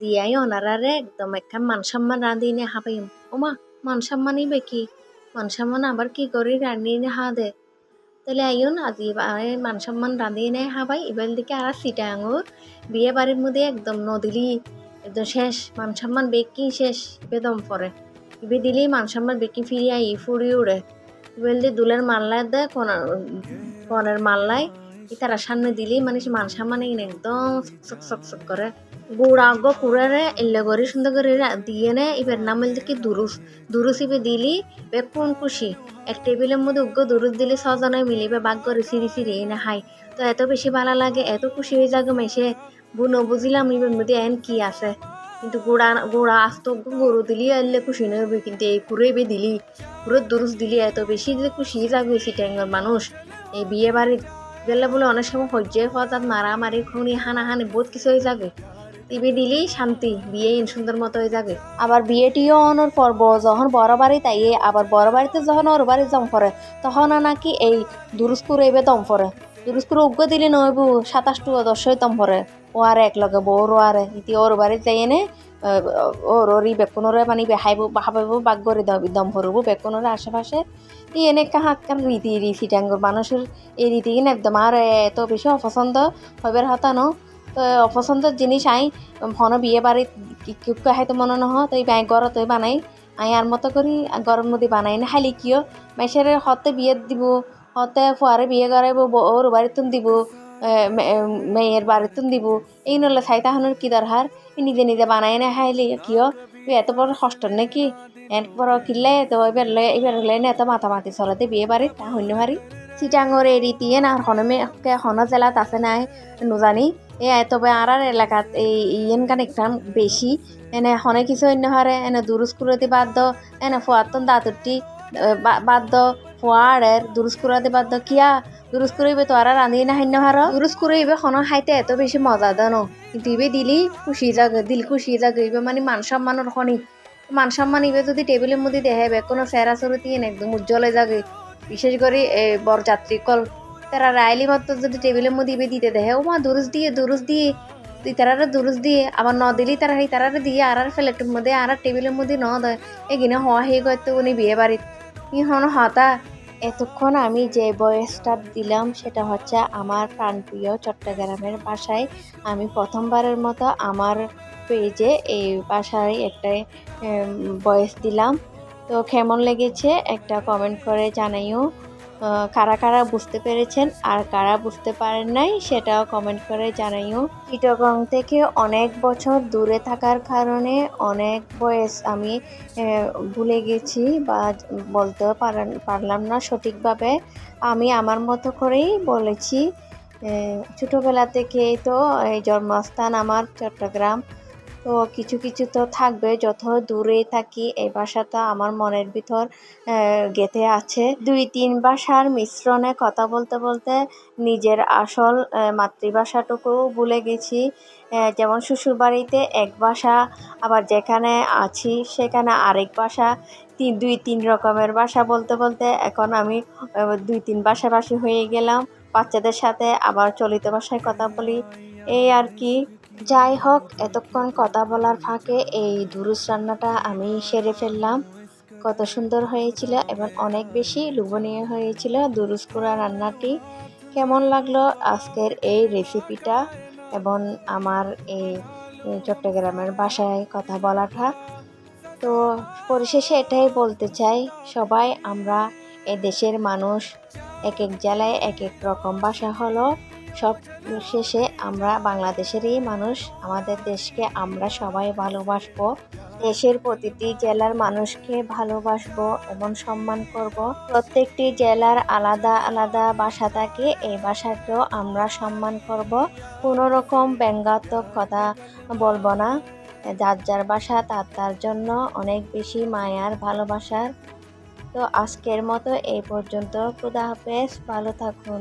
দিয়াই অনারারে একদম একখান মান সম্মান রাঁধি নে হাবাইম ওমা মান সম্মানই বেকি মান সম্মান আবার কি করি রাঁধি নে হা দে তাহলে আইন আজি মান সম্মান রাঁধি নে হাবাই এবার দিকে আর সিটা আঙুর বিয়ে বাড়ির মধ্যে একদম নদিলি একদম শেষ মান সম্মান বেকি শেষ বেদম পরে ইবে দিলেই মান সম্মান বেকি ফিরি আই ফুড়ি উড়ে এবার দিয়ে দুলের মাল্লায় দে কনের মাল্লায় তারা সামনে দিলেই মানে মান সম্মান একদম চক চক চক করে। গুড়া অগ্গ কুড়ারে এল্লে করে সুন্দর করে দিয়ে নে, এবার নামেল দেখি দুরুস। দুরুস ইবে দিলি বে কোন খুশি? এক টেবিলের মধ্যে উগ্র দুরুস দিলে ছজনে মিলিবে বাগ করে সিঁড়ি সিঁড়ি এনে হাই। তো এত বেশি ভালো লাগে, এত খুশি হয়ে যাগে মেশে বুনো বুঝিলাম এবার মধ্যে এন কি আছে। কিন্তু গুড়া গুড়া আস্ত গরু দিলি এলে খুশি নবে কিন্তু এই কুড়ে বে দিলি। কুড়ে দুরুস দিলি, এত বেশি যে খুশি যাবে সিটাঙ্গর মানুষ। এই বিয়ে বাড়ির গেলে বলে অনেক সময় হজ্জে হঠাৎ মারামারি, খুনি, হানাহানি, বহুত কিছু হয়ে যাবে। টিভি দিলেই শান্তি বিয়ে ইন সুন্দর মতো হয়ে যাবে। আবার বিয়েটিও অনর পর্ব, যখন বড় বাড়ি তাই আবার বড় বাড়িতে যখন ওর বাড়ি জম পড়ে, তখন নাকি এই দুরুস্কুর এবে দম পড়ে। দুরুস্কুর উগ্র দিলে নইবু সাতাশটু দশই দম পড়ে ও আর এক লগে বউর আরে ইতি ওর বাড়ি যাই এনে ওর ওরি বেকুনরে মানে বেহাইব বাহাবাইব বাগ করে দাও দম ভরবো বেকুনরে আশেপাশে। ই এনে কাহা কার রীতি রীতি ট্যাঙ্গর মানুষের এই রীতি কিনা একদম আর এত বেশি অপছন্দ হইবার হাতানো তো অপছন্দের জিনিস আই ফোন বিয়ে বাড়ি কেউ হয়তো মনে নহ তো এই ব্যাগ ঘর তুই বানাই। আই আর মতো করি গরম মধ্যে বানাই না খালি কিয়? মেসের হতে বিয়ে দিব হতে ফুয়ারে বিয়ে করাইব ওর বাড়িতুন দিব মেয়ের বাড়িতুন দিব এই নলে চাই তাহনের কি দরকার নিজে নিজে বানাই না খাইলি কিয় এত বড় কষ্ট নাকি বড় কিনলে তো এবার এবার হলে না এত মাতামাতি চলাতে বিয়ে বাড়ি তা হইন হারি চিটাঙ্গর এই রীতিয়ে না হনমে হন জেলাত আছে নাই নুজানি এ তবে আর এলাকাত এই ইয়েন কান একখান বেশি এনে হনে কিছু অন্য হারে এনে দুরুস্কুরতি বাদ্য এনে ফুয়াতন দাঁতুরটি বাদ্য ফুয়ারের দুরুস্কুরতি বাদ্য কিয়া? দুরুস্কুরিবে তো আর রান্ধি না হান্য হার দুরুস্কুরিবে হন খাইতে এত বেশি মজা দেন কিন্তু ইবে দিলি খুশি জাগে দিল খুশি জাগে ইবে মানে মান সম্মানের খনি মান সম্মান ইবে যদি টেবিলের মধ্যে দেহে বে, কোনো সেরা সরুতি একদম উজ্জ্বল যাগে বিশেষ করে বরযাত্রী কল তারা রায়লি মাত্র যদি টেবিলের মধ্যে ইবে দিতে দেহে, ও মা দুরুস দিয়ে দুরুস দিয়ে। তুই তারারে দুরুস দিয়ে আবার ন দিলি তারা সেই তারারে দিয়ে আর আর ফ্লেটের মধ্যে আর টেবিলের মধ্যে ন দেয় এগিনে হওয়া হয়ে গেছে উনি বিয়ে বাড়িত ই হন হতা। এতক্ষণ আমি যে বয়সটা দিলাম সেটা হচ্ছে আমার প্রাণপ্রিয় চট্টগ্রামের বাসায়। আমি প্রথমবারের মতো আমার পেজে এই বাসায় একটা বয়স দিলাম। তো কেমন লেগেছে? একটা কমেন্ট করে জানাইও। কারা কারা বুঝতে পেরেছেন আর কারা বুঝতে পারেন নাই সেটাও কমেন্ট করে জানাইও। চিটগং থেকে অনেক বছর দূরে থাকার কারণে অনেক বয়স আমি ভুলে গেছি বা বলতেও পারলাম না সঠিকভাবে। আমি আমার মতো করেই বলেছি ছোটোবেলা থেকেই তো এই জন্মস্থান আমার চট্টগ্রাম। তো কিছু কিছু তো থাকবে যত দূরে থাকি এই ভাষাটা আমার মনের ভিতর গেঁথে আছে। দুই তিন ভাষার মিশ্রণে কথা বলতে বলতে নিজের আসল আহ, মাতৃভাষাটুকু ভুলে গেছি। যেমন শ্বশুরবাড়িতে এক ভাষা আবার যেখানে আছি সেখানে আরেক ভাষা তিন দুই তিন রকমের ভাষা বলতে বলতে এখন আমি দুই তিন ভাষাভাষী হয়ে গেলাম। বাচ্চাদের সাথে আবার চলিত ভাষায় কথা বলি। এই আর কি। যাই হোক, এতক্ষণ কথা বলার ফাঁকে এই দুরুস রান্নাটা আমি সেরে ফেললাম। কত সুন্দর হয়েছিল এবং অনেক বেশি লোভনীয় হয়েছিল দুরুস কুড়া রান্নাটি। কেমন লাগল আজকের এই রেসিপিটা এবং আমার এই চট্টগ্রামের বাসায় কথা বলাটা? তো পরিশেষে এটাই বলতে চাই, সবাই, আমরা এ দেশের মানুষ এক এক জেলায় এক এক রকম ভাষা হলো। সব শেষে আমরা বাংলাদেশেরই মানুষ, আমাদের দেশকে আমরা সবাই ভালোবাসবো, দেশের প্রতিটি জেলার মানুষকে ভালোবাসবো এবং সম্মান করব। প্রত্যেকটি জেলার আলাদা আলাদা ভাষা থাকে, এই ভাষাকেও আমরা সম্মান করব। কোনো রকম ব্যঙ্গাত্মক কথা বলব না। যার যার বাসা, তার তার জন্য অনেক বেশি মায়ার, ভালোবাসার। তো আজকের মতো এই পর্যন্ত। খুদা হাফেজ, ভালো থাকুন।